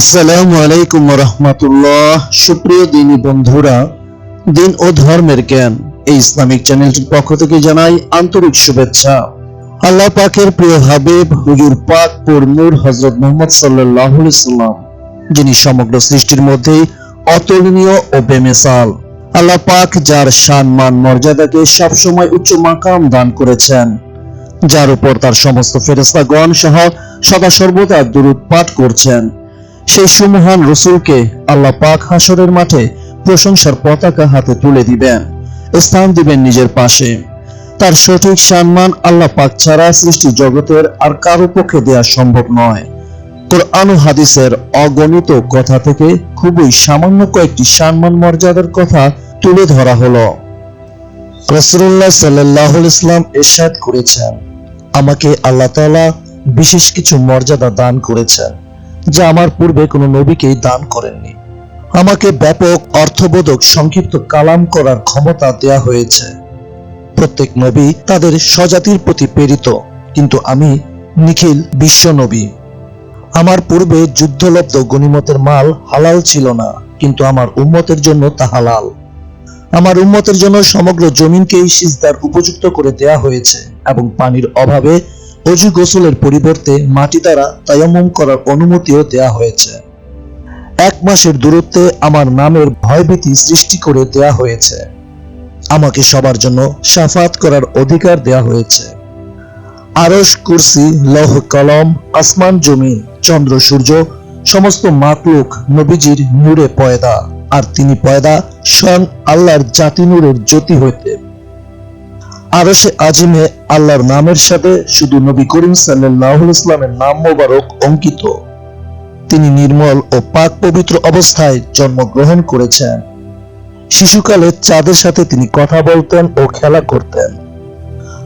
আসসালামু আলাইকুম রহমতুল্লাহ সুপ্রিয় দিনী বন্ধুরা, দিন ও ধর্মের জ্ঞান এই ইসলামিক চ্যানেলটির পক্ষ থেকে জানাই আন্তরিক শুভেচ্ছা। আল্লাহ পাকের প্রিয় হাবিব, হুজুর পাক পুর নূর হজরত মোহাম্মদ সাল্লাহ সাল্লাম, যিনি সমগ্র সৃষ্টির মধ্যেই অতুলনীয় ও বেমেসাল। আল্লাহ পাক যার সম্মান মর্যাদাকে সবসময় উচ্চ মাকাম দান করেছেন, যার উপর তার সমস্ত ফেরেস্তাগণ সহ সদা সর্বদা দুরুদ পাঠ করছেন। সেই সুমহান রসুলকে আল্লাহ পাক হাসরের মাঠে প্রশংসার পতাকা হাতে তুলে দিবেন, স্থান দিবেন নিজের পাশে। তার সঠিক সম্মান আল্লাহ পাক ছাড়া সৃষ্টি জগতের আর কারও পক্ষে দেওয়া সম্ভব নয়। কোরআন ও হাদিসের অগণিত কথা থেকে খুবই সামান্য কয়েকটি সম্মান মর্যাদার কথা তুলে ধরা হলো। রসুল্লাহ সাল্লাহ ইসলাম এরশাদ করেছেন, আমাকে আল্লাহ তাআলা বিশেষ কিছু মর্যাদা দান করেছেন। যা আমার পূর্বে কোনো নবীকেই দান করেননি। আমাকে ব্যাপক অর্থবোধক সংক্ষিপ্ত কালাম করার ক্ষমতা দেয়া হয়েছে। প্রত্যেক নবী তাদের স্বজাতির প্রতি প্রেরিত, কিন্তু আমি নিখিল বিশ্ব নবী। আমার পূর্বে যুদ্ধলব্ধ গনিমতের মাল হালাল ছিল না, কিন্তু আমার উম্মতের জন্য তা হালাল। আমার উম্মতের জন্য সমগ্র জমিনকেই সিজদার উপযুক্ত করে দেয়া হয়েছে এবং পানির অভাবে অজু গোসলের পরিবর্তে মাটি দ্বারা তায়াম্মুম করার অনুমতিও দেয়া হয়েছে। এক মাসের দূরত্বে আমার নামের ভয়ভীতি সৃষ্টি করে দেয়া হয়েছে। আমাকে সবার জন্য সাফাত করার অধিকার দেয়া হয়েছে। আরশ, কুরসি, লৌহ, কলম, আসমান জমিন চন্দ্র, সূর্য, সমস্ত মাকলুক নবীজির নূরে পয়দা। আর তিনি পয়দা স্বয়ং আল্লাহর জাতি নূরের জ্যোতি হইতে আরশে আজিমে আল্লাহর নামের সাথে শুধু নবী করিম সাল্লাহ ইসলামের নাম মোবারক অঙ্কিত। তিনি নির্মল ও পাক পবিত্র অবস্থায় জন্মগ্রহণ করেছেন। শিশুকালে চাঁদের সাথে তিনি কথা বলতেন ও খেলা করতেন।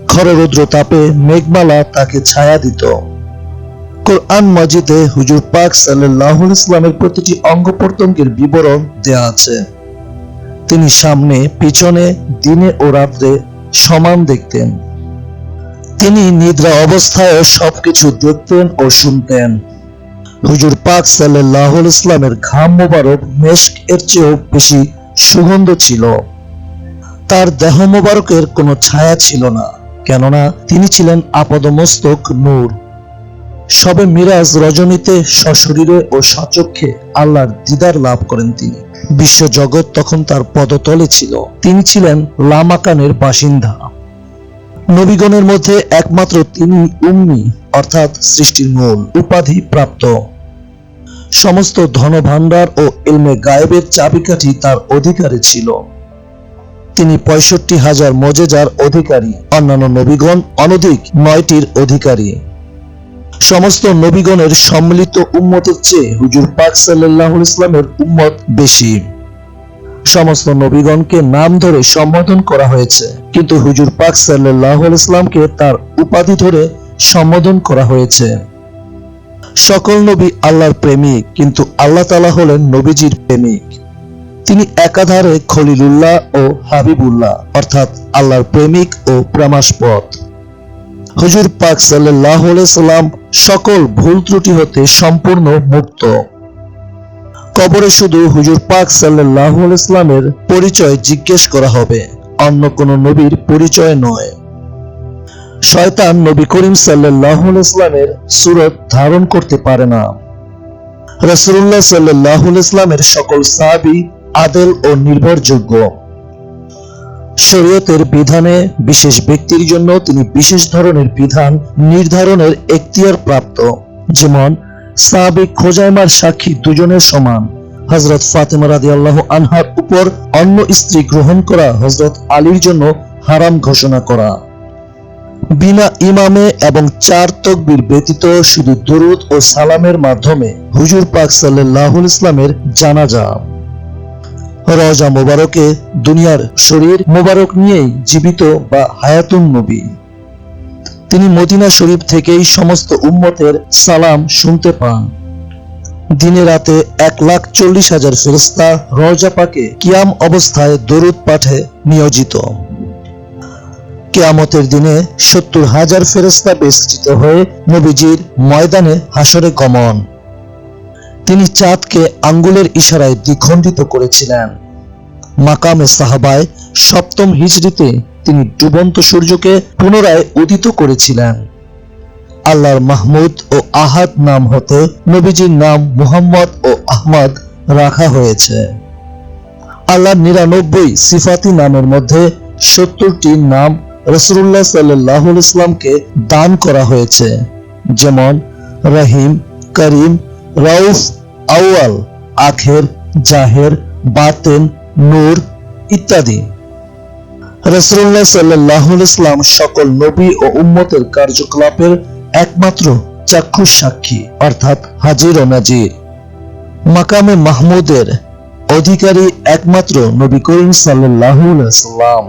খররৌদ্র তাপে মেঘমালা তাকে ছায়া দিত। কোরআন মাজিদে হুজুর পাক সাল্লাহ ইসলামের প্রতিটি অঙ্গ প্রত্যঙ্গের বিবরণ দেয়া আছে। তিনি সামনে, পিছনে, দিনে ও রাত্রে সমান দেখতেন। তিনি নিদ্রা অবস্থায় সবকিছু দেখতেন ও শুনতেন। হুজুর পাক সাল্লাহুল ইসলামের ঘাম মোবারক মেশক এর চেয়েও বেশি সুগন্ধ ছিল। তার দেহ মোবারকের কোনো ছায়া ছিল না, কেননা তিনি ছিলেন আপাদমস্তক নূর। সবে মিরাজ রজনীতে সশরীরে ও সচক্ষে আল্লাহর দিদার লাভ করেন তিনি। বিশ্ব জগৎ তখন তার পদতলে ছিল। তিনি ছিলেন লামাকানের বাসিন্দা। নবীগণের মধ্যে একমাত্র তিনি উম্মি, অর্থাৎ সৃষ্টির মূল, উপাধি প্রাপ্ত। সমস্ত ধনভাণ্ডার ও এলমে গায়েবের চাবিকাঠি তার অধিকারে ছিল। তিনি পঁয়ষট্টি হাজার মজেজার অধিকারী, অন্যান্য নবীগণ অনধিক নয়টির অধিকারী। সমস্ত নবীগণের সম্মিলিত উম্মতের চেয়ে হুজুর পাক সাল্লাহ ইসলামের উম্মত বেশি। সমস্ত নবীগণকে নাম ধরে সম্বোধন করা হয়েছে, কিন্তু হুজুর পাক সাল্লাহ ইসলামকে তার উপাধি ধরে সম্বোধন করা হয়েছে। সকল নবী আল্লাহর প্রেমিক, কিন্তু আল্লাহ তালা হলেন নবীজির প্রেমিক। তিনি একাধারে খলিলুল্লাহ ও হাবিবুল্লাহ, অর্থাৎ আল্লাহর প্রেমিক ও প্রেমাস্পদ। হুজুর পাক সাল্লাহ সাল্লাম সকল ভুল ত্রুটি হতে সম্পূর্ণ মুক্ত। কবরে শুধু হুজুর পাক সাল্লাহ ইসলামের পরিচয় জিজ্ঞেস করা হবে, অন্য কোন নবীর পরিচয় নয়। শয়তান নবী করিম সাল্লাহ ইসলামের সুরত ধারণ করতে পারে না। রসুল্লাহ সাল্লাহ ইসলামের সকল সাহাবি আদেল ও নির্ভরযোগ্য। শরীয়তের বিধানে বিশেষ ব্যক্তির জন্য তিনি বিশেষ ধরনের বিধান নির্ধারণের এখতিয়ার প্রাপ্ত। যেমন সাহাবিক খোজাইমার সাক্ষী দুজনের সমান। হজরত ফাতেমা রাদি আল্লাহ আনহার উপর অন্য স্ত্রী গ্রহণ করা হজরত আলীর জন্য হারাম ঘোষণা করা। বিনা ইমামে এবং চার তকবির ব্যতীত শুধু দরুদ ও সালামের মাধ্যমে হুজুর পাক সাল্লাহুল ইসলামের জানাজা। রজা মোবারকে দুনিয়ার শরীর মোবারক নিয়েই জীবিত বা হায়াতুন নবী। তিনি মদিনা শরীফ থেকেই সমস্ত উম্মতের সালাম শুনতে পান। দিনে রাতে এক লাখ চল্লিশ হাজার ফেরস্তা রজা পাকে কিয়াম অবস্থায় দরুদ পাঠে নিয়োজিত। কেয়ামতের দিনে সত্তর হাজার ফেরস্তা বেষ্টিত হয়ে নবীজির ময়দানে হাসরে গমন। তিনি চাঁদকে আঙ্গুলের ইশারায় দ্বিখণ্ডিত করেছিলেন। মাকামে সাহাবায় সপ্তম হিজড়িতে তিনি ডুবন্ত সূর্যকে পুনরায় উদিত করেছিলেন। আল্লাহর মাহমুদ ও আহাদ নাম হতে নবীজির নাম মুহাম্মদ ও আহমদ রাখা হয়েছে। আল্লাহর নিরানব্বই সিফাতি নামের মধ্যে সত্তরটি নাম রসুল্লাহ সাল্লাহ ইসলামকে দান করা হয়েছে। যেমন রহিম, করিম রউফ আউয়াল, আখের, জাহের, বাতেন, নূর ইত্যাদি। রসুল্লাহ সাল্লাহ ইসলাম সকল নবী ও উম্মতের কার্যকলাপের একমাত্র চাক্ষুষ সাক্ষী, অর্থাৎ হাজির ও নাজির। মাকামে মাহমুদের অধিকারী একমাত্র নবী করিম সাল্লাম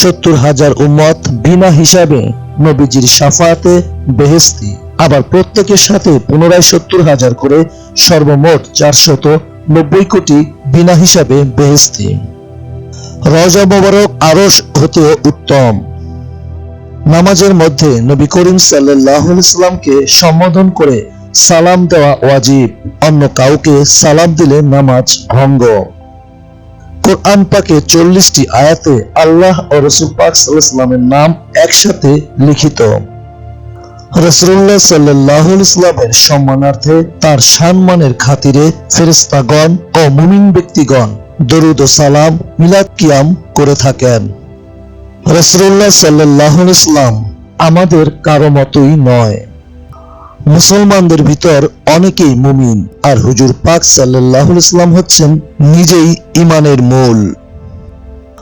সত্তর হাজার উম্মত বিনা হিসাবে নবীজির সাফাতে বেহেস্তি আবার প্রত্যেকের সাথে পুনরায় সত্তর হাজার করে সর্বমোট চারশত নব্বই কোটি বিনা হিসাবে বেহেস্তি রজা মোবারক আরস হতেও উত্তম। নামাজের মধ্যে নবী করিম সাল্লাহ ইসলামকে সম্বোধন করে সালাম দেওয়া ওয়াজিব, অন্য কাউকে সালাম দিলে নামাজ ভঙ্গ। কোরআন পাকে চল্লিশটি আয়াতে আল্লাহ ও রসুল পাক সাল্লামের নাম একসাথে লিখিত। রসুল্লাহ সাল্লাহ ইসলামের সম্মানার্থে তার সম্মানের খাতিরে ফেরেস্তাগণ ও মুমিন ব্যক্তিগণ দরুদ ও সালাম, মিলাদ কিয়াম করে থাকেন। রসুল্লাহ সাল্লাহ ইসলাম আমাদের কারও মতোই নয়। মুসলমানদের ভিতর অনেকেই মুমিন, আর হুজুর পাক সাল্লাহ ইসলাম হচ্ছেন নিজেই ইমানের মূল।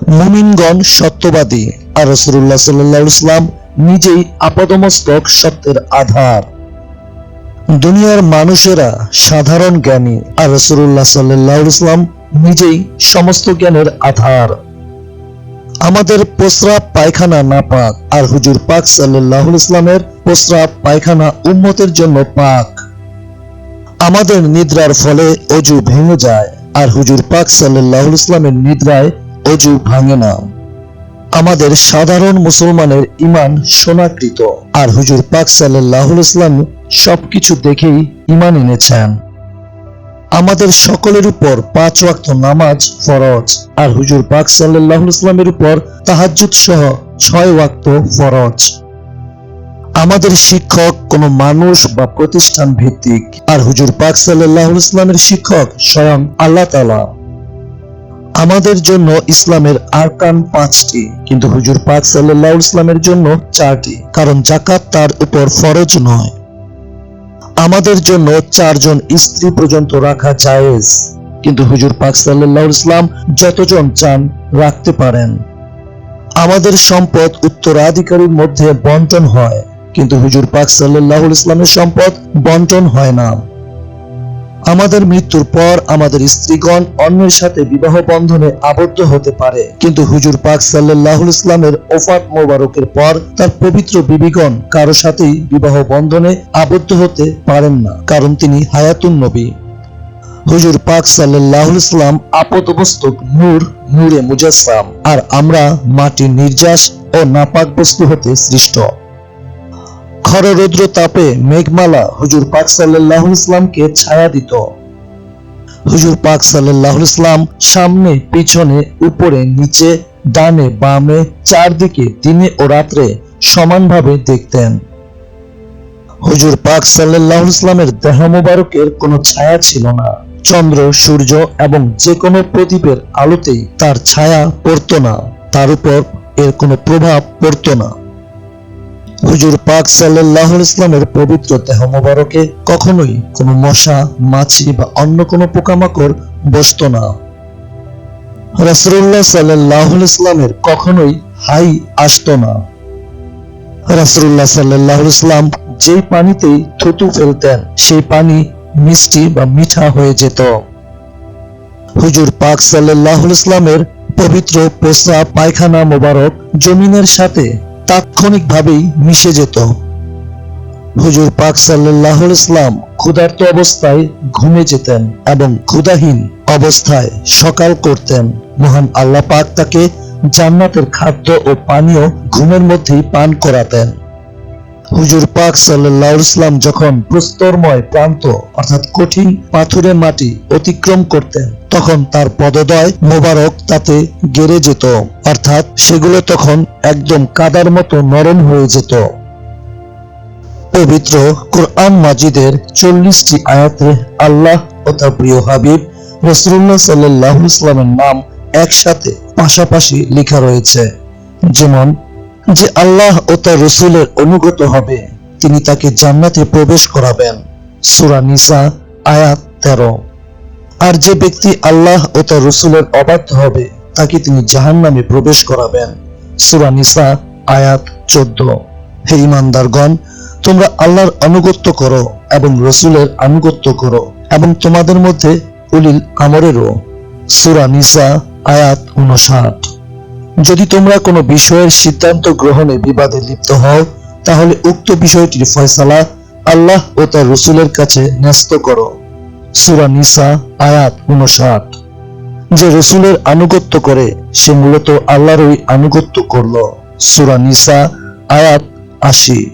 মুমিনগণ সত্যবাদী, আর রসুল্লাহ সাল্লাহ ইসলাম নিজেই আপাদমস্তক সত্যের আধার। দুনিয়ার মানুষেরা সাধারণ জ্ঞানী আর রসুল্লাহ সাল্লাহ ইসলাম নিজেই সমস্ত জ্ঞানের আধার। আমাদের প্রস্রাব পায়খানা না পাক, আর হুজুর পাক সাল্লাহ ইসলামের প্রস্রাব পায়খানা উম্মতের জন্য পাক। আমাদের নিদ্রার ফলে অজু ভেঙে যায়, আর হুজুর পাক সাল্লাহ ইসলামের নিদ্রায় অজু ভাঙে না। আমাদের সাধারণ মুসলমানের ইমান সোনাকৃত আর হুজুর পাক সাল্লাহ ইসলাম সবকিছু দেখেই ইমান এনেছেন। আমাদের সকলের উপর পাঁচ ওয়াক্ত নামাজ ফরজ, আর হুজুর পাক সাল্লাহ ইসলামের উপর তাহাজ্জুদ সহ ছয় ওয়াক্ত ফরজ। আমাদের শিক্ষক কোনো মানুষ বা প্রতিষ্ঠান ভিত্তিক, আর হুজুর পাক সাল্লাহ ইসলামের শিক্ষক স্বয়ং আল্লাহ তালা আমাদের জন্য ইসলামের আরকান পাঁচটি, কিন্তু হুজুর পাক সাল্লাহ ইসলামের জন্য চারটি, কারণ জাকাত তার উপর ফরজ নয়। আমাদের জন্য চারজন স্ত্রী পর্যন্ত রাখা জায়েজ, কিন্তু হুজুর পাক সাল্লাহ ইসলাম যতজন চান রাখতে পারেন। আমাদের সম্পদ উত্তরাধিকারীর মধ্যে বন্টন হয়, কিন্তু হুজুর পাক সাল্লাহ ইসলামের সম্পদ বন্টন হয় না। আমাদের মৃত্যুর পর আমাদের স্ত্রীগণ অন্যের সাথে বিবাহ বন্ধনে আবদ্ধ হতে পারে। কিন্তু হুজুর পাক সাল্লাহ ইসলামের ওফাত মোবারকের পর তার পবিত্র বিবিগণ কারও সাথেই বিবাহ বন্ধনে আবদ্ধ হতে পারেন না, কারণ তিনি হায়াতুন নবী। হুজুর পাক সাল্লাহ ইসলাম আপদমস্তক নূর, নূরে মুজাসসাম। আর আমরা মাটির নির্যাস ও নাপাক বস্তু হতে সৃষ্ট। খররৌদ্র তাপে মেঘমালা হুজুর পাক সাল্লাহ ইসলামকে ছায়া দিত। হুজুর পাক সাল্লাহ ইসলাম সামনে, পিছনে, উপরে, নিচে, ডানে, বামে, চারদিকে, দিনে ও রাত্রে সমানভাবে দেখতেন। হুজুর পাক সাল্লাহ ইসলামের দেহ মোবারকের কোনো ছায়া ছিল না। চন্দ্র, সূর্য এবং যে কোনো প্রদীপের আলোতেই তার ছায়া পড়তো না। তার উপর এর কোনো প্রভাব পড়তো না। হুজুর পাক সাল্লাহ ইসলামের পবিত্র দেহ মোবারকে কখনোই কোনো মশা, মাছি বা অন্য কোনো পোকামাকড়, বসত না। রাসুল্লাহ সাল্লাহ ইসলামের কখনোই হাই আসতো না। রাসুল্লাহ সাল্লাহ ইসলাম যে পানিতেই থুতু ফেলতেন, সেই পানি মিষ্টি বা মিঠা হয়ে যেত। হুজুর পাক সাল্লাহ ইসলামের পবিত্র প্রস্রাব পায়খানা মোবারক জমিনের সাথে তাৎক্ষণিকভাবেই মিশে যেত। হুজুর পাক সাল্লাহ ইসলাম ক্ষুধার্ত অবস্থায় ঘুমে যেতেন এবং ক্ষুধাহীন অবস্থায় সকাল করতেন। মহান আল্লাহ পাক তাকে জান্নাতের খাদ্য ও পানীয় ঘুমের মধ্যেই পান করাতেন। হুজুর পাক সাল্লাহ ইসলাম যখন প্রস্তরময় প্রান্ত, অর্থাৎ কঠিন পাথুরে মাটি অতিক্রম করতেন, তখন তার পদদয় মোবারক তাতে গেড়ে যেত, অর্থাৎ সেগুলো তখন একদম কাদার মতো নরম হয়ে যেত। পবিত্র কোরআন মাজিদের চল্লিশটি আয়াতে আল্লাহ ও তার প্রিয় হাবিব রসুল্লাহ সাল্লাহ ইসলামের নাম একসাথে পাশাপাশি লেখা রয়েছে, যেমন যে আল্লাহ ও তার রসুলের অনুগত হবে, তিনি তাকে জান্নাতে প্রবেশ করাবেন। সুরা নিসা, আয়াত তেরো। আর যে ব্যক্তি আল্লাহ ও তার রসুলের অবাধ্য হবে, তাকে তিনি জাহান নামে প্রবেশ করাবেন। সুরা নিসা, আয়াত চোদ্দ। হে ইমানদারগণ, তোমরা আল্লাহর আনুগত্য করো এবং রসুলের আনুগত্য করো এবং তোমাদের মধ্যে উলিল আমরেরও। সুরা নিসা, আয়াত উনষাট। যদি তোমরা কোনো বিষয়ের সিদ্ধান্ত গ্রহণে বিবাদে লিপ্ত হও, তাহলে উক্ত বিষয়টির ফয়সালা আল্লাহ ও তার রসুলের কাছে ন্যস্ত করো। সুরা নিসা, আয়াত উনষাট। যে রসুলের আনুগত্য করে, সে মূলত আল্লাহরই আনুগত্য করল। সুরা নিসা, আয়াত আশি।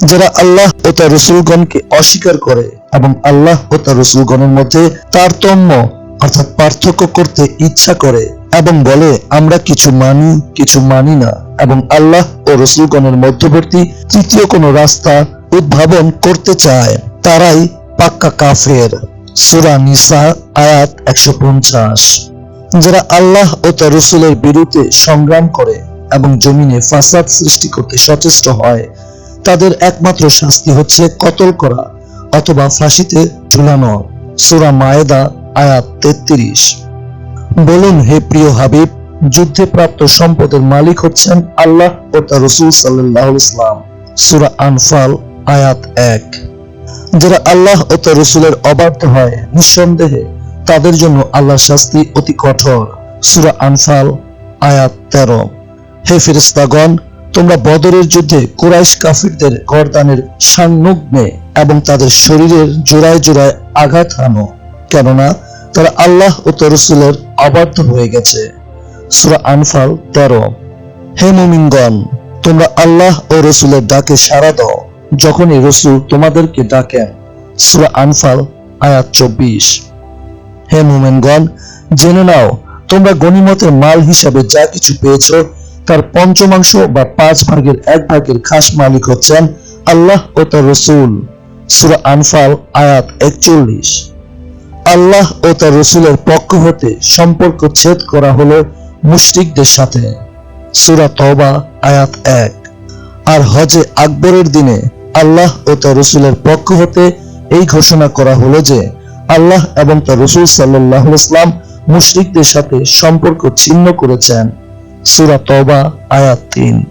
যারা আল্লাহ ও তার রসুলগণকে অস্বীকার করে এবং আল্লাহ ও তার রসুলগণের মধ্যে তারতম্য অর্থাৎ পার্থক্য করতে ইচ্ছা করে এবং বলে, আমরা কিছু মানি কিছু মানি না। এবং আল্লাহ ও রসুলগণের মধ্যবর্তী তৃতীয় কোনো রাস্তা উদ্ভাবন করতে চায়, তারাই পাক্কা কাফের। সুরা নিসা, আয়াত একশো পঞ্চাশ। যারা আল্লাহ ও তার রসুলের বিরুদ্ধে সংগ্রাম করে এবং জমিনে ফাসাদ সৃষ্টি করতে সচেষ্ট হয়, তাদের একমাত্র শাস্তি হচ্ছে কতল করা অথবা ফাঁসিতে ঝুলানো। সুরা মায়েদা, আয়াত তেত্রিশ। বলুন, হে প্রিয় হাবিব, যুদ্ধে প্রাপ্ত সম্পদের মালিক হচ্ছেন আল্লাহ ও তার রসুল সাল্লাহ ইসলাম সুরা আনফাল, আয়াত এক। যারা আল্লাহ ও তার রসুলের অবাধ্য হয়, নিঃসন্দেহে তাদের জন্য আল্লাহর শাস্তি অতি কঠোর। সুরা আনফাল, আয়াত তেরো। হে ফিরিস্তাগণ তোমরা বদরের যুদ্ধে কুরাইশ কাফিরদের গরদানের সান্নুগ্নে এবং তাদের শরীরের জোড়ায় জোড়ায় আঘাত হানো। কেননা তারা আল্লাহ ও তার রসুলের অবাধ্য হয়ে গেছে। সুরা আনফাল তেরো। হে মুমিনগণ, তোমরা আল্লাহ ও রসুলের ডাকে সাড়া দাও, যখনই রসুল তোমাদেরকে ডাকেন। সুরা আনফাল, আয়াত চব্বিশ। হে মুমেনগণ, জেনে নাও, তোমরা গনিমতের মাল হিসাবে যা কিছু পেয়েছ, তার পঞ্চমাংশ বা পাঁচ ভাগের এক ভাগের খাস মালিক হচ্ছেন আল্লাহ ও তার রসুল। সুরা আনফাল, আয়াত একচল্লিশ। আল্লাহ ও তার রসুলের পক্ষ হতে সম্পর্ক ছেদ করা হলো মুশরিকদের সাথে। সুরা তওবা, আয়াত এক। আর হজে আকবরের দিনে আল্লাহ ও তার রসুলের পক্ষ হতে এই ঘোষণা করা হলো যে, আল্লাহ এবং তার রসুল সাল্লাহ ইসলাম মুশরিকদের সাথে সম্পর্ক ছিন্ন করেছেন। সুরা তওবা, আয়াত তিন।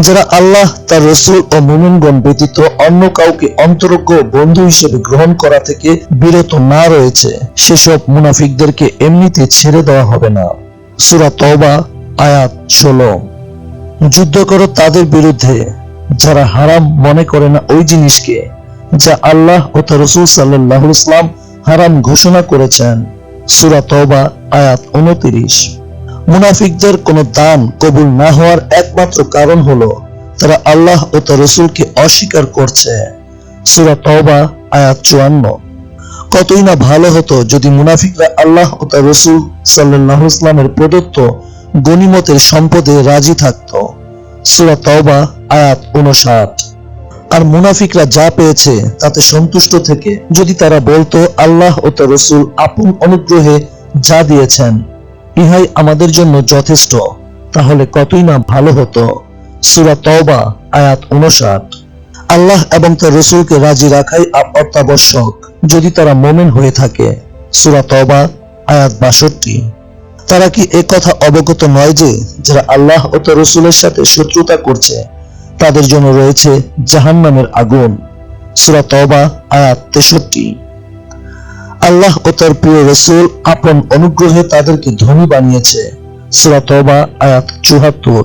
যারা আল্লাহ, তার রসুল ও মুমিনগণ ব্যতীত অন্য কাউকে অন্তরজ্ঞ বন্ধু হিসেবে গ্রহণ করা থেকে বিরত না রয়েছে, সেসব মুনাফিকদেরকে এমনিতে ছেড়ে দেওয়া হবে না। সুরা তওবা, আয়াত ষোলো। যুদ্ধ করো তাদের বিরুদ্ধে, যারা হারাম মনে করে না ওই জিনিসকে, যা আল্লাহ ও তার রসুল সাল্লাহ ইসলাম হারাম ঘোষণা করেছেন। সুরা তওবা, আয়াত উনতিরিশ। মুনাফিকদের কোনো দান কবুল না হওয়ার একমাত্র কারণ হলো তারা আল্লাহ ও তার রসুলকে অস্বীকার করছে। সুরা তওবা, আয়াত চুয়ান্ন। কতই না ভালো হতো যদি মুনাফিকরা আল্লাহ ও তার রসুল সাল্লাহ ইসলামের প্রদত্ত গনিমতের সম্পদে রাজি থাকত। সুরা তওবা, আয়াত উনষাট। আর মুনাফিকরা যা পেয়েছে তাতে সন্তুষ্ট থেকে যদি তারা বলতো আল্লাহ ও তার রসুল আপন অনুগ্রহে যা দিয়েছেন। ইহাই আমাদের জন্য যথেষ্ট। তাহলে কতই না ভালো হতো? সুরা তওবা, আয়াত উনষাট আল্লাহ এবং তার রসুলকে রাজি রাখাই অত্যাবশ্যক, যদি তারা মোমেন হয়ে থাকে। সুরা তওবা, আয়াত বাষট্টি। তারা কি এ কথা অবগত নয় যে, যারা আল্লাহ ও তার রসুলের সাথে শত্রুতা করছে, তাদের জন্য রয়েছে জাহান্নামের আগুন। সুরা তওবা, আয়াত তেষট্টি। আল্লাহ ও তার প্রিয় রসুল আপন অনুগ্রহে তাদেরকে ধনী বানিয়েছে। সুরা তওবা, আয়াত চুহাত্তর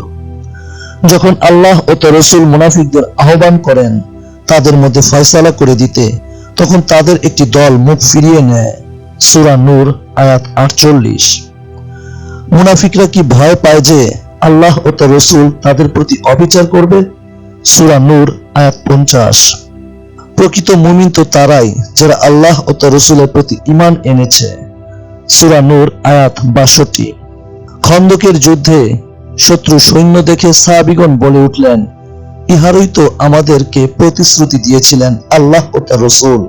যখন আল্লাহ ও তার রসুল মুনাফিকদের আহ্বান করেন তাদের মধ্যে ফয়সালা করে দিতে, তখন তাদের একটি দল মুখ ফিরিয়ে নেয়। সুরা নূর, আয়াত আটচল্লিশ। মুনাফিকরা কি ভয় পায় যে আল্লাহ ও তার রসুল তাদের প্রতি অবিচার করবে? সুরা নূর, আয়াত পঞ্চাশ। প্রকৃত মুমিন তো তারাই, যারা আল্লাহ ও তার রসুলের প্রতি ইমান এনেছে। সুরা নূর, আয়াত বাষট্টি। খন্দকের যুদ্ধে শত্রু সৈন্য দেখে সাহাবিগণ বলে উঠলেন, ইহারই তো আমাদেরকে প্রতিশ্রুতি দিয়েছিলেন আল্লাহ ও তার রসুল।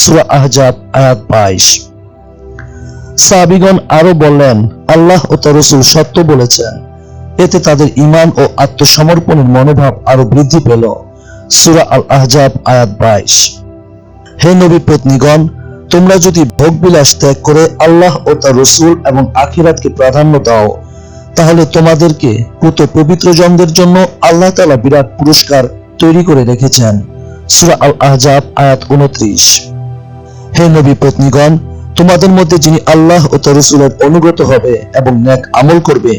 সুরা আহজাব, আয়াত বাইশ। সাহাবিগণ আরও বললেন, আল্লাহ ও তার রসুল সত্য বলেছেন। এতে তাদের ইমান ও আত্মসমর্পণের মনোভাব আরও বৃদ্ধি পেল। সুরা আল আহজাব আয়াত বাইশ। হে নবী পত্নীগণ, তোমরা যদি ভোগবিলাস ত্যাগ করে আল্লাহ ও তার রসুল এবং আখিরাতকে প্রাধান্য দাও, তাহলে তোমাদেরকে পুত পবিত্র জনদের জন্য আল্লাহ তালা বিরাট পুরস্কার তৈরি করে রেখেছেন। সুরা আল আহজাব আয়াত উনত্রিশ হে নবী পত্নীগণ, তোমাদের মধ্যে যিনি আল্লাহ ও তার রসুলের অনুগত হবে এবং ন্যাক আমল করবে,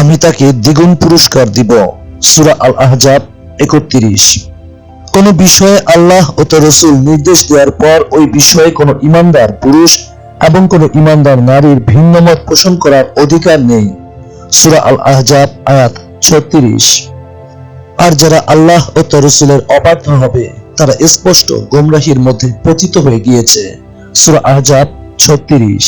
আমি তাকে দ্বিগুণ পুরস্কার দিব। সুরা আল আহজাব একত্রিশ। কোন বিষয়ে আল্লাহ ও তার রসুল নির্দেশ দেওয়ার পর ওই বিষয়ে কোন ইমানদার পুরুষ এবং কোন ইমানদার নারীর ভিন্ন মত পোষণ করার অধিকার নেই। সুরা আল আহজাব আয়াত ছত্রিশ। আর যারা আল্লাহ ও তার রসুলের অবাধ্য হবে, তারা স্পষ্ট গোমরাহির মধ্যে পতিত হয়ে গিয়েছে। সুরা আহজাব ছত্রিশ।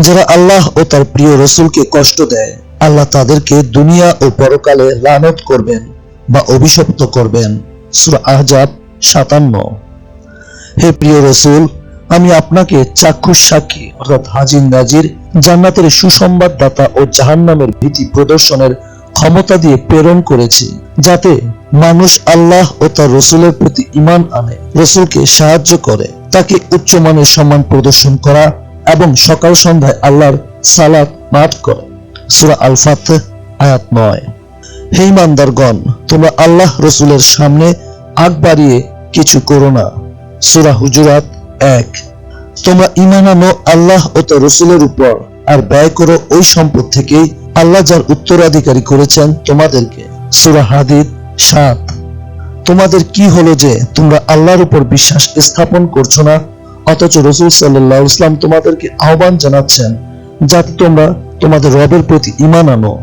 যারা আল্লাহ ও তার প্রিয় রসুলকে কষ্ট দেয়, আল্লাহ তাদেরকে দুনিয়া ও পরকালে লানত করবেন বা অভিশপ্ত করবেন। আহজাব সাতান্ন। হে প্রিয় রসুল, আমি আপনাকে চাক্ষুষ সাক্ষী অর্থাৎ হাজির নাজির, জান্নাতের সুসংবাদদাতা ও জাহান্নামের ভীতি প্রদর্শনের ক্ষমতা দিয়ে প্রেরণ করেছি, যাতে মানুষ আল্লাহ ও তার রসুলের প্রতি ইমান আনে, রসুলকে সাহায্য করে, তাকে উচ্চমানের সম্মান প্রদর্শন করা এবং সকাল সন্ধ্যায় আল্লাহর সালাত পাঠ করে। সুরা আল ফাত আয়াত নয়। হে ইমানদারগণ, তোমরা আল্লাহ রসুলের সামনে আগ বাড়িয়ে কিছু করো না। সুরা হুজুরাত এক। তোমরা ইমান আনো আল্লাহ ও তার রসুলের উপর আর ব্যয় করো ওই সম্পদ থেকেই আল্লাহ যার উত্তরাধিকারী করেছেন তোমাদেরকে। সুরা হাদিদ সাত। তোমাদের কি হলো যে তোমরা আল্লাহর উপর বিশ্বাস স্থাপন করছ না, অথচ রসুল সাল্লাহ ইসলাম তোমাদেরকে আহ্বান জানাচ্ছেন, যাতে তোমরা তোমাদের রবের প্রতি ইমান আনো।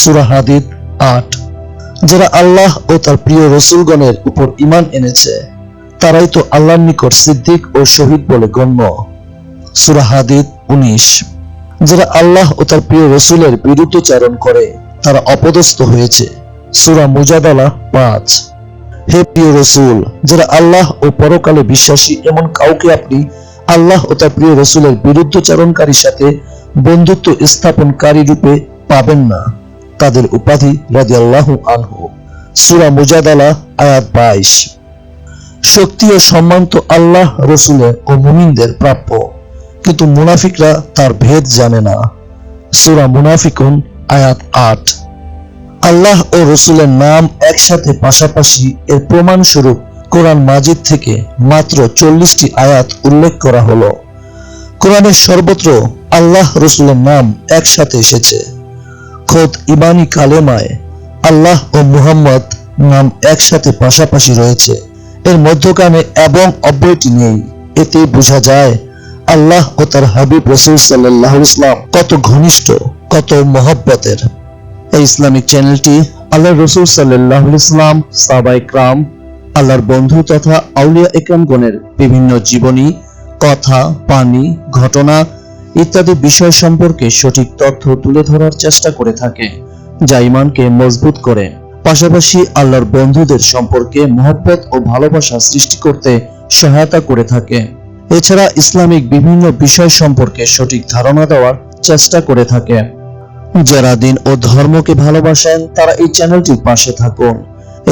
সুরা হাদিদ আট, যারা আল্লাহ ও তার প্রিয় রসুলগণের উপর ইমান এনেছে, তারাই তো আল্লাহর নিকট সিদ্দিক ও শহীদ বলে গণ্য। সুরা হাদিদ উনিশ, যারা আল্লাহ ও তার প্রিয় রসুলের বিরুদ্ধচারণ করে, তারা অপদস্থ হয়েছে। সুরা মুজাদালা পাঁচ, হে প্রিয় রসুল, যারা আল্লাহ ও পরকালে বিশ্বাসী, এমন কাউকে আপনি আল্লাহ ও তার প্রিয় রসুলের বিরুদ্ধচারণকারীর সাথে বন্ধুত্ব স্থাপনকারী রূপে পাবেন না। তাদের উপাধি রাজি আল্লাহ আনহু। সুরা মুজাদালা, আয়াত বাইশ। শক্তি ও সম্মান তো আল্লাহ, রসুলের ও মুমিনদের প্রাপ্য। কিন্তু মুনাফিকরা তার ভেদ জানে না। সুরা মুনাফিকুন, আয়াত আট। আল্লাহ ও রসুলের নাম একসাথে পাশাপাশি এর প্রমাণ স্বরূপ কোরআন মাজিদ থেকে মাত্র চল্লিশটি আয়াত উল্লেখ করা হলো। কোরআনের সর্বত্র আল্লাহ, রসুলের নাম একসাথে এসেছে। খোদ ইবানি কালেমায় আল্লাহ ও মুহাম্মদ নাম একসাথে পাশাপাশি রয়েছে। এর মধ্যখানে এবং অব্যয়টি নেই। এতে বোঝা যায়, আল্লাহ ও তার হাবিব রসুল সাল্লাহ ইসলাম কত ঘনিষ্ঠ, কত মহব্বতের। এই ইসলামিক চ্যানেলটি আল্লাহ রসুল সাল্লাহ ইসলাম সাবাই ক্রাম, আল্লাহর বন্ধু তথা আউলিয়া একরামগণের বিভিন্ন জীবনী, কথা পানি ঘটনা ইত্যাদি বিষয় সম্পর্কে সঠিক তথ্য তুলে ধরার চেষ্টা করে থাকে, যা ইমানকে মজবুত করে। পাশাপাশি আল্লাহর বন্ধুদের সম্পর্কে মহব্বত ও ভালোবাসা সৃষ্টি করতে সহায়তা করে থাকে। এছাড়া ইসলামিক বিভিন্ন বিষয় সম্পর্কে সঠিক ধারণা দেওয়ার চেষ্টা করে থাকে। যারা দিন ও ধর্মকে ভালোবাসেন, তারা এই চ্যানেলটির পাশে থাকুন।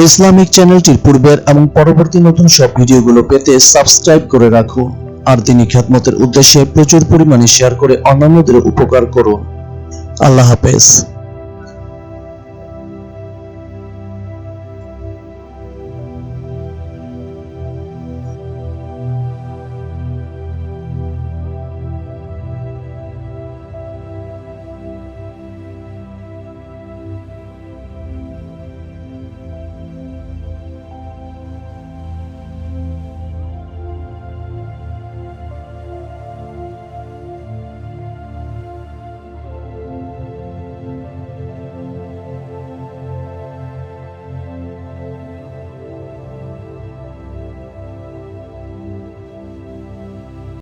ইসলামিক চ্যানেলটির পূর্বের এবং পরবর্তী নতুন সব ভিডিওগুলো পেতে সাবস্ক্রাইব করে রাখুন। আর তিনি খ্যাতমতের উদ্দেশ্যে প্রচুর পরিমাণে শেয়ার করে অন্যান্যদের উপকার করুন। আল্লাহ হাফেজ।